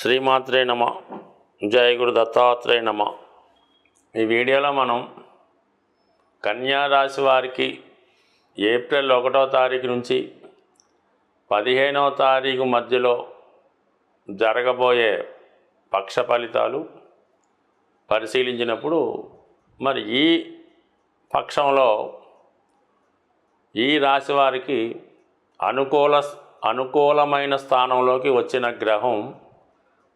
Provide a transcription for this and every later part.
శ్రీమాత్రే నమ. జయ గురు దత్తాత్రేయ నమ. ఈ వీడియోలో మనం కన్యా రాశి వారికి ఏప్రిల్ ఒకటో తారీఖు నుంచి పదిహేనవ తారీఖు మధ్యలో జరగబోయే పక్ష ఫలితాలు పరిశీలించినప్పుడు మరి ఈ పక్షంలో ఈ రాశి వారికి అనుకూల అనుకూలమైన స్థానంలోకి వచ్చిన గ్రహం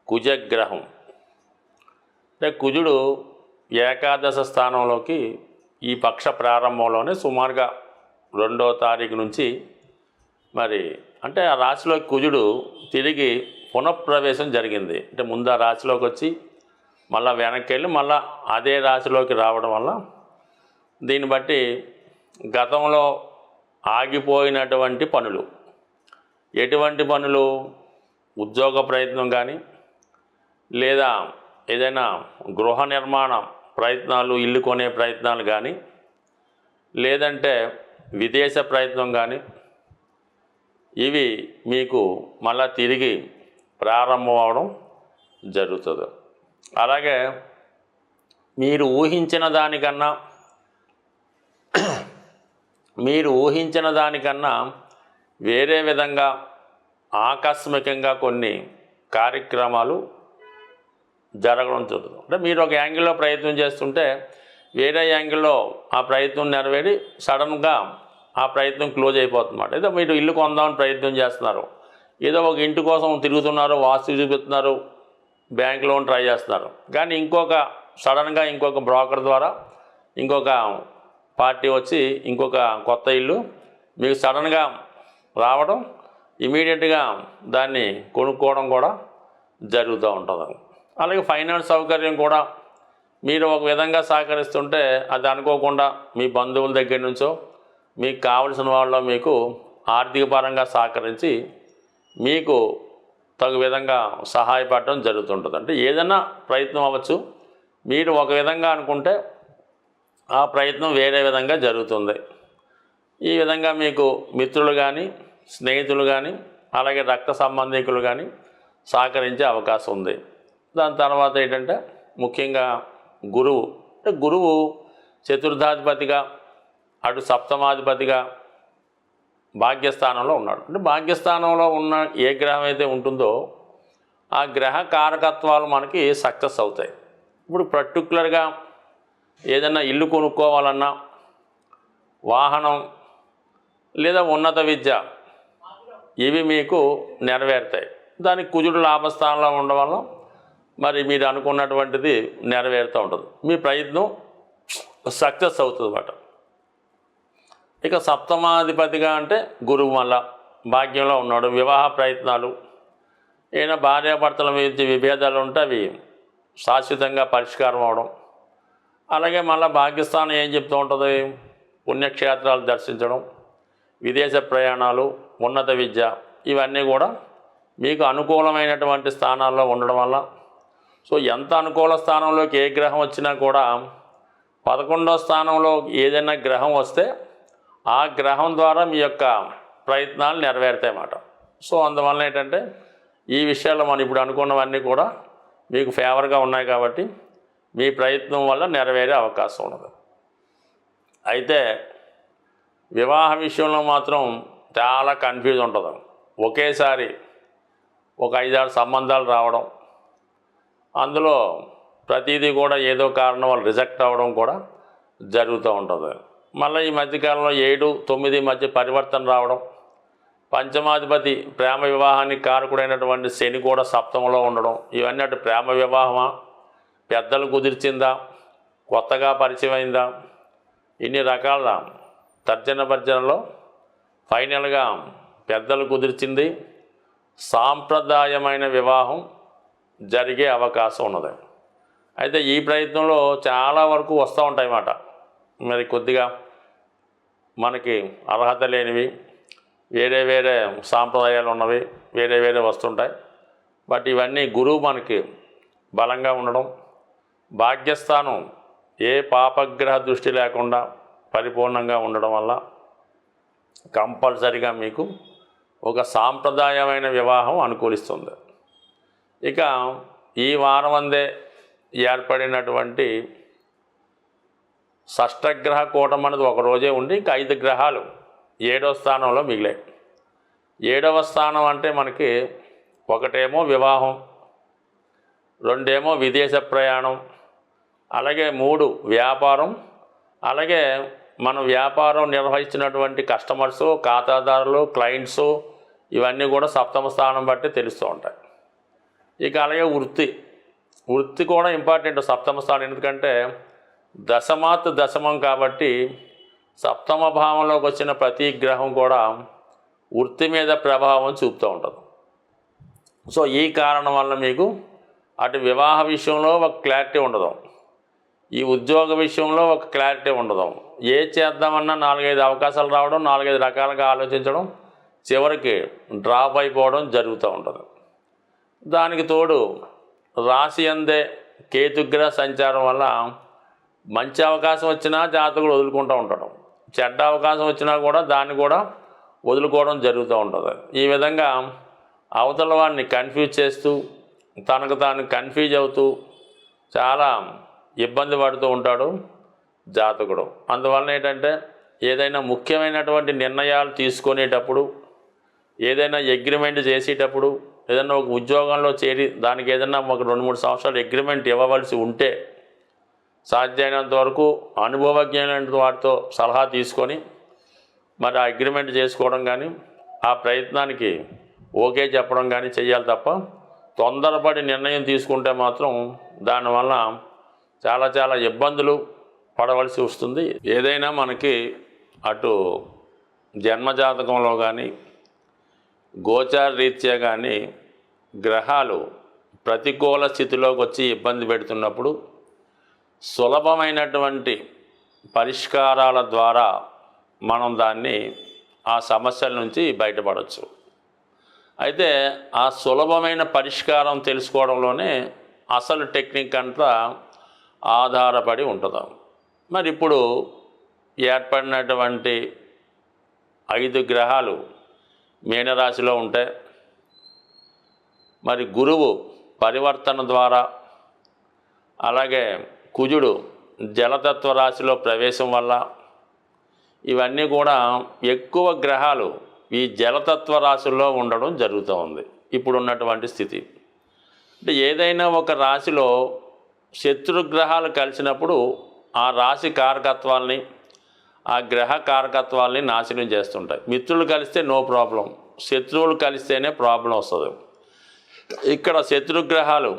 కుజగ్రహం. అంటే కుజుడు ఏకాదశ స్థానంలోకి ఈ పక్ష ప్రారంభంలోనే సుమారుగా రెండో తారీఖు నుంచి మరి అంటే ఆ రాశిలోకి కుజుడు తిరిగి పునఃప్రవేశం జరిగింది. అంటే ముందు ఆ రాశిలోకి వచ్చి మళ్ళీ వెనక్కి వెళ్ళి మళ్ళీ అదే రాశిలోకి రావడం వల్ల దీన్ని బట్టి గతంలో ఆగిపోయినటువంటి పనులు. ఎటువంటి పనులు? ఉద్యోగ ప్రయత్నం కానీ లేదా ఏదైనా గృహ నిర్మాణ ప్రయత్నాలు ఇల్లు కొనే ప్రయత్నాలు కానీ లేదంటే విదేశ ప్రయత్నం కానీ ఇవి మీకు మళ్ళా తిరిగి ప్రారంభం అవడం జరుగుతుంది. అలాగే మీరు ఊహించిన దానికన్నా మీరు ఊహించిన దానికన్నా వేరే విధంగా ఆకస్మికంగా కొన్ని కార్యక్రమాలు జరగడం జరుగుతుంది. అంటే మీరు ఒక యాంగిల్లో ప్రయత్నం చేస్తుంటే వేరే యాంగిల్లో ఆ ప్రయత్నం నెరవేరి సడన్గా ఆ ప్రయత్నం క్లోజ్ అయిపోతుందన్నమాట. ఏదో మీరు ఇల్లు కొందామని ప్రయత్నం చేస్తున్నారు. ఏదో ఒక ఇంటి కోసం తిరుగుతున్నారు వాస్తు చూపిస్తున్నారు బ్యాంక్ లోన్ ట్రై చేస్తున్నారు. కానీ ఇంకొక సడన్గా ఇంకొక బ్రోకర్ ద్వారా ఇంకొక పార్టీ వచ్చి ఇంకొక కొత్త ఇల్లు మీకు సడన్గా రావడం ఇమీడియట్గా దాన్ని కొనుక్కోవడం కూడా జరుగుతూ ఉంటుంది అలాగే ఫైనాన్స్ సౌకర్యం కూడా మీరు ఒక విధంగా సహకరిస్తుంటే అది అనుకోకుండా మీ బంధువుల దగ్గర నుంచో మీకు కావలసిన వాళ్ళు మీకు ఆర్థిక పరంగా సహకరించి మీకు తగు విధంగా సహాయపడడం జరుగుతుంటుంది. అంటే ఏదైనా ప్రయత్నం అవ్వచ్చు. మీరు ఒక విధంగా అనుకుంటే ఆ ప్రయత్నం వేరే విధంగా జరుగుతుంది. ఈ విధంగా మీకు మిత్రులు కానీ స్నేహితులు కానీ అలాగే రక్త సంబంధికులు కానీ సహకరించే అవకాశం ఉంది. దాని తర్వాత ఏంటంటే ముఖ్యంగా గురువు అంటే గురువు చతుర్థాధిపతిగా అటు సప్తమాధిపతిగా భాగ్యస్థానంలో ఉన్నాడు. అంటే భాగ్యస్థానంలో ఉన్న ఏ గ్రహం అయితే ఉంటుందో ఆ గ్రహ కారకత్వాలు మనకి సక్సెస్ అవుతాయి. ఇప్పుడు పర్టికులర్గా ఏదైనా ఇల్లు కొనుక్కోవాలన్నా వాహనం లేదా ఉన్నత విద్య ఇవి మీకు నెరవేరుతాయి. దానికి కుజుడు లాభస్థానంలో ఉండడం వల్ల మరి మీరు అనుకున్నటువంటిది నెరవేరుతూ ఉంటుంది. మీ ప్రయత్నం సక్సెస్ అవుతుంది అన్నమాట. ఇక సప్తమాధిపతిగా అంటే గురువు వల్ల భాగ్యంలో ఉన్నాడు. వివాహ ప్రయత్నాలు ఈయన భార్యాభర్తల మీద విభేదాలు ఉంటే అవి శాశ్వతంగా పరిష్కారం అవడం. అలాగే మళ్ళీ భాగ్యస్థానం ఏం చెప్తూ ఉంటుంది? పుణ్యక్షేత్రాలు దర్శించడం విదేశ ప్రయాణాలు ఉన్నత విద్య ఇవన్నీ కూడా మీకు అనుకూలమైనటువంటి స్థానాల్లో ఉండడం వల్ల సో ఎంత అనుకూల స్థానంలోకి ఏ గ్రహం వచ్చినా కూడా పదకొండో స్థానంలో ఏదైనా గ్రహం వస్తే ఆ గ్రహం ద్వారా మీ యొక్క ప్రయత్నాలు నెరవేరుతాయన్నమాట సో అందువల్ల ఏంటంటే ఈ విషయాల్లో మనం ఇప్పుడు అనుకున్నవన్నీ కూడా మీకు ఫేవర్గా ఉన్నాయి కాబట్టి మీ ప్రయత్నం వల్ల నెరవేరే అవకాశం ఉండదు అయితే వివాహ విషయంలో మాత్రం చాలా కన్ఫ్యూజ్ ఉంటుంది. ఒకేసారి ఒక ఐదారు సంబంధాలు రావడం అందులో ప్రతిదీ కూడా ఏదో కారణం వల్ల రిజెక్ట్ అవ్వడం కూడా జరుగుతూ ఉంటుంది. మళ్ళీ ఈ మధ్యకాలంలో ఏడు తొమ్మిది మధ్య పరివర్తన రావడం పంచమాధిపతి ప్రేమ వివాహానికి కారకుడైనటువంటి శని కూడా సప్తమంలో ఉండడం ఇవన్నీ అటు ప్రేమ వివాహమా పెద్దలు కుదిర్చిందా కొత్తగా పరిచయమైందా ఇన్ని రకాల తర్జన భర్జనలో ఫైనల్గా పెద్దలు కుదిర్చింది సాంప్రదాయమైన వివాహం జరిగే అవకాశం ఉన్నది. అయితే ఈ ప్రయత్నంలో చాలా వరకు వస్తూ ఉంటాయి అన్నమాట. మరి కొద్దిగా మనకి అర్హత లేనివి వేరే వేరే సాంప్రదాయాలు ఉన్నవి వేరే వేరే వస్తుంటాయి. బట్ ఇవన్నీ గురువు మనకి బలంగా ఉండడం భాగ్యస్థానం ఏ పాపగ్రహ దృష్టి లేకుండా పరిపూర్ణంగా ఉండడం వల్ల కంపల్సరిగా మీకు ఒక సాంప్రదాయమైన వివాహం అనుకూలిస్తుంది. ఇక ఈ వారం అందే ఏర్పడినటువంటి షష్టగ్రహ కూటం అనేది ఒక రోజే ఉండి ఇంకా ఐదు గ్రహాలు ఏడవ స్థానంలో మిగిలాయి. ఏడవ స్థానం అంటే మనకి ఒకటేమో వివాహం రెండేమో విదేశ ప్రయాణం అలాగే మూడు వ్యాపారం అలాగే మనం వ్యాపారం నిర్వహించినటువంటి కస్టమర్సు ఖాతాదారులు క్లయింట్సు ఇవన్నీ కూడా సప్తమ స్థానం బట్టి తెలుస్తూ ఉంటాయి. ఇక అలాగే వృత్తి. వృత్తి కూడా ఇంపార్టెంట్ సప్తమ స్థానం. ఎందుకంటే దశమాత్ దశమం కాబట్టి సప్తమ భావంలోకి వచ్చిన ప్రతి గ్రహం కూడా వృత్తి మీద ప్రభావం చూపుతూ ఉంటుంది. సో ఈ కారణం వల్ల మీకు అటు వివాహ విషయంలో ఒక క్లారిటీ ఉండదు. ఈ ఉద్యోగ విషయంలో ఒక క్లారిటీ ఉండదు. ఏ చేద్దామన్నా నాలుగైదు అవకాశాలు రావడం నాలుగైదు రకాలుగా ఆలోచించడం చివరికి డ్రాప్ అయిపోవడం జరుగుతూ ఉంటుంది. దానికి తోడు రాశి అందే కేతుగ్రహ సంచారం వల్ల మంచి అవకాశం వచ్చినా జాతకుడు వదులుకుంటూ ఉంటాడు చెడ్డ అవకాశం వచ్చినా కూడా దాన్ని కూడా వదులుకోవడం జరుగుతూ ఉంటుంది. ఈ విధంగా అవతల వాడిని కన్ఫ్యూజ్ చేస్తూ తనకు తాను కన్ఫ్యూజ్ అవుతూ చాలా ఇబ్బంది పడుతూ ఉంటాడు జాతకుడు. అందువలన ఏంటంటే ఏదైనా ముఖ్యమైనటువంటి నిర్ణయాలు తీసుకునేటప్పుడు ఏదైనా అగ్రిమెంట్ చేసేటప్పుడు ఏదైనా ఒక ఉద్యోగంలో చేరి దానికి ఏదైనా ఒక రెండు మూడు సంవత్సరాలు అగ్రిమెంట్ ఇవ్వవలసి ఉంటే సాధ్యమైనంత వరకు అనుభవజ్ఞులైన వారితో సలహా తీసుకొని మరి ఆ అగ్రిమెంట్ చేసుకోవడం కానీ ఆ ప్రయత్నానికి ఓకే చెప్పడం కానీ చేయాలి తప్ప తొందరపడి నిర్ణయం తీసుకుంటే మాత్రం దానివల్ల చాలా చాలా ఇబ్బందులు పడవలసి వస్తుంది. ఏదైనా మనకి అటు జన్మజాతకంలో కానీ గోచార రీత్యా కానీ గ్రహాలు ప్రతికూల స్థితిలోకి వచ్చి ఇబ్బంది పెడుతున్నప్పుడు సులభమైనటువంటి పరిష్కారాల ద్వారా మనం దాన్ని ఆ సమస్యల నుంచి బయటపడవచ్చు అయితే ఆ సులభమైన పరిష్కారం తెలుసుకోవడంలోనే అసలు టెక్నిక్ అంతా ఆధారపడి ఉంటుంది? మరి ఇప్పుడు ఏర్పడినటువంటి ఐదు గ్రహాలు మీనరాశిలో ఉంటే మరి గురువు పరివర్తన ద్వారా అలాగే కుజుడు జలతత్వ రాశిలో ప్రవేశం వల్ల ఇవన్నీ కూడా ఎక్కువ గ్రహాలు ఈ జలతత్వ రాశుల్లో ఉండడం జరుగుతూ ఉంది. ఇప్పుడు ఉన్నటువంటి స్థితి. అంటే ఏదైనా ఒక రాశిలో శత్రుగ్రహాలు కలిసినప్పుడు ఆ రాశి కారకత్వాల్ని ఆ గ్రహ కారకత్వాల్ని నాశనం చేస్తుంటాయి. మిత్రులు కలిస్తే నో ప్రాబ్లం శత్రువులు కలిస్తేనే ప్రాబ్లం వస్తుంది. ఇక్కడ శత్రుగ్రహాలు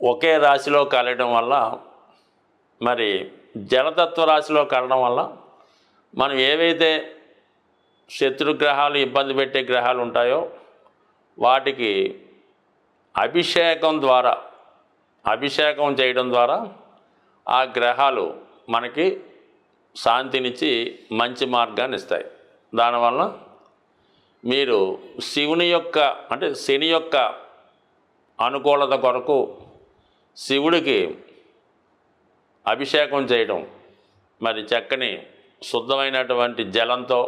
ఒకే రాశిలో కలయడం వల్ల మరి జలతత్వ రాశిలో కలడం వల్ల మనం ఏవైతే శత్రుగ్రహాలు ఇబ్బంది పెట్టే గ్రహాలు ఉంటాయో వాటికి అభిషేకం ద్వారా అభిషేకం చేయడం ద్వారా ఆ గ్రహాలు మనకి శాంతినిచ్చి మంచి మార్గాన్ని ఇస్తాయి. దానివల్ల మీరు శివుని యొక్క అంటే శని యొక్క అనుకూలత కొరకు శివుడికి అభిషేకం చేయడం మరి చక్కని శుద్ధమైనటువంటి జలంతో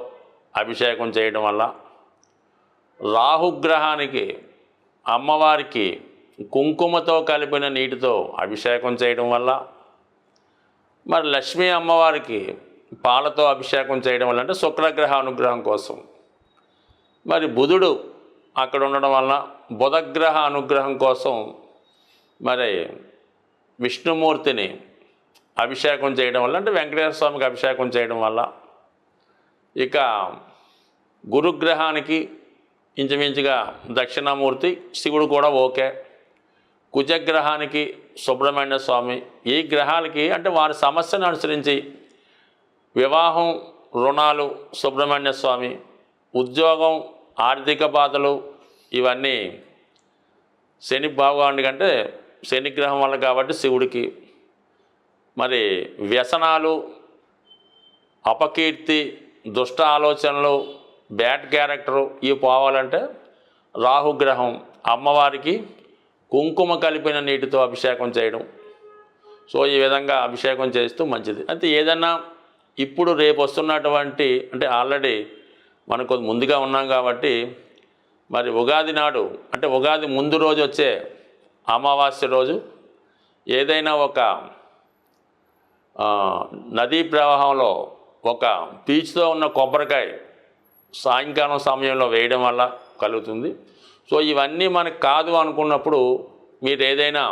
అభిషేకం చేయడం వల్ల రాహుగ్రహానికి అమ్మవారికి కుంకుమతో కలిపిన నీటితో అభిషేకం చేయడం వల్ల మరి లక్ష్మీ అమ్మవారికి పాలతో అభిషేకం చేయడం వల్ల అంటే శుక్రగ్రహ అనుగ్రహం కోసం. మరి బుధుడు అక్కడ ఉండడం వల్ల బుధగ్రహ అనుగ్రహం కోసం మరి విష్ణుమూర్తిని అభిషేకం చేయడం వల్ల అంటే వెంకటేశ్వర స్వామికి అభిషేకం చేయడం వల్ల ఇక గురుగ్రహానికి ఇంచుమించుగా దక్షిణామూర్తి శివుడు కూడా ఓకే. కుజగ్రహానికి సుబ్రహ్మణ్య స్వామి ఈ గ్రహాలకి అంటే వారి సమస్యను అనుసరించి వివాహం రుణాలు సుబ్రహ్మణ్య స్వామి ఉద్యోగం ఆర్థిక బాధలు ఇవన్నీ శని బాగుండి కంటే శని గ్రహం వల్ల కాబట్టి శివుడికి. మరి వ్యసనాలు అపకీర్తి దుష్ట ఆలోచనలు బ్యాడ్ క్యారెక్టరు ఇవి పోవాలంటే రాహుగ్రహం అమ్మవారికి కుంకుమ కలిపిన నీటితో అభిషేకం చేయడం. సో ఈ విధంగా అభిషేకం చేస్తూ మంచిది. అయితే ఏదన్నా ఇప్పుడు రేపు వస్తున్నటువంటి అంటే ఆల్రెడీ మనకు కొంచెం ముందుగా ఉన్నాం కాబట్టి మరి ఉగాది నాడు అంటే ఉగాది ముందు రోజు వచ్చే అమావాస్య రోజు ఏదైనా ఒక నదీ ప్రవాహంలో ఒక పీచుతో ఉన్న కొబ్బరికాయ సాయంకాలం సమయంలో వేయడం వల్ల కలుగుతుంది. సో ఇవన్నీ మనకు కాదు అనుకున్నప్పుడు మీరు ఏదైనా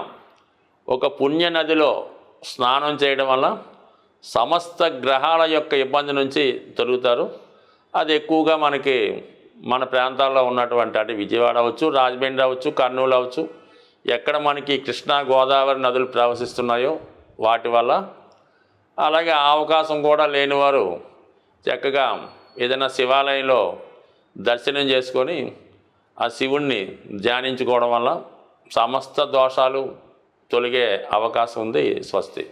ఒక పుణ్య నదిలో స్నానం చేయడం వల్ల సమస్త గ్రహాల యొక్క ఇబ్బంది నుంచి తొలుగుతారు. అది ఎక్కువగా మనకి మన ప్రాంతాల్లో ఉన్నటువంటి అంటే విజయవాడ అవచ్చు రాజమండ్రి అవచ్చు కర్నూలు అవచ్చు ఎక్కడ మనకి కృష్ణా గోదావరి నదులు ప్రవహిస్తున్నాయో వాటి వల్ల అలాగే అవకాశం కూడా లేనివారు చక్కగా ఏదైనా శివాలయంలో దర్శనం చేసుకొని ఆ శివుణ్ణి ధ్యానించుకోవడం వల్ల సమస్త దోషాలు తొలగే అవకాశం ఉంది స్వస్తి.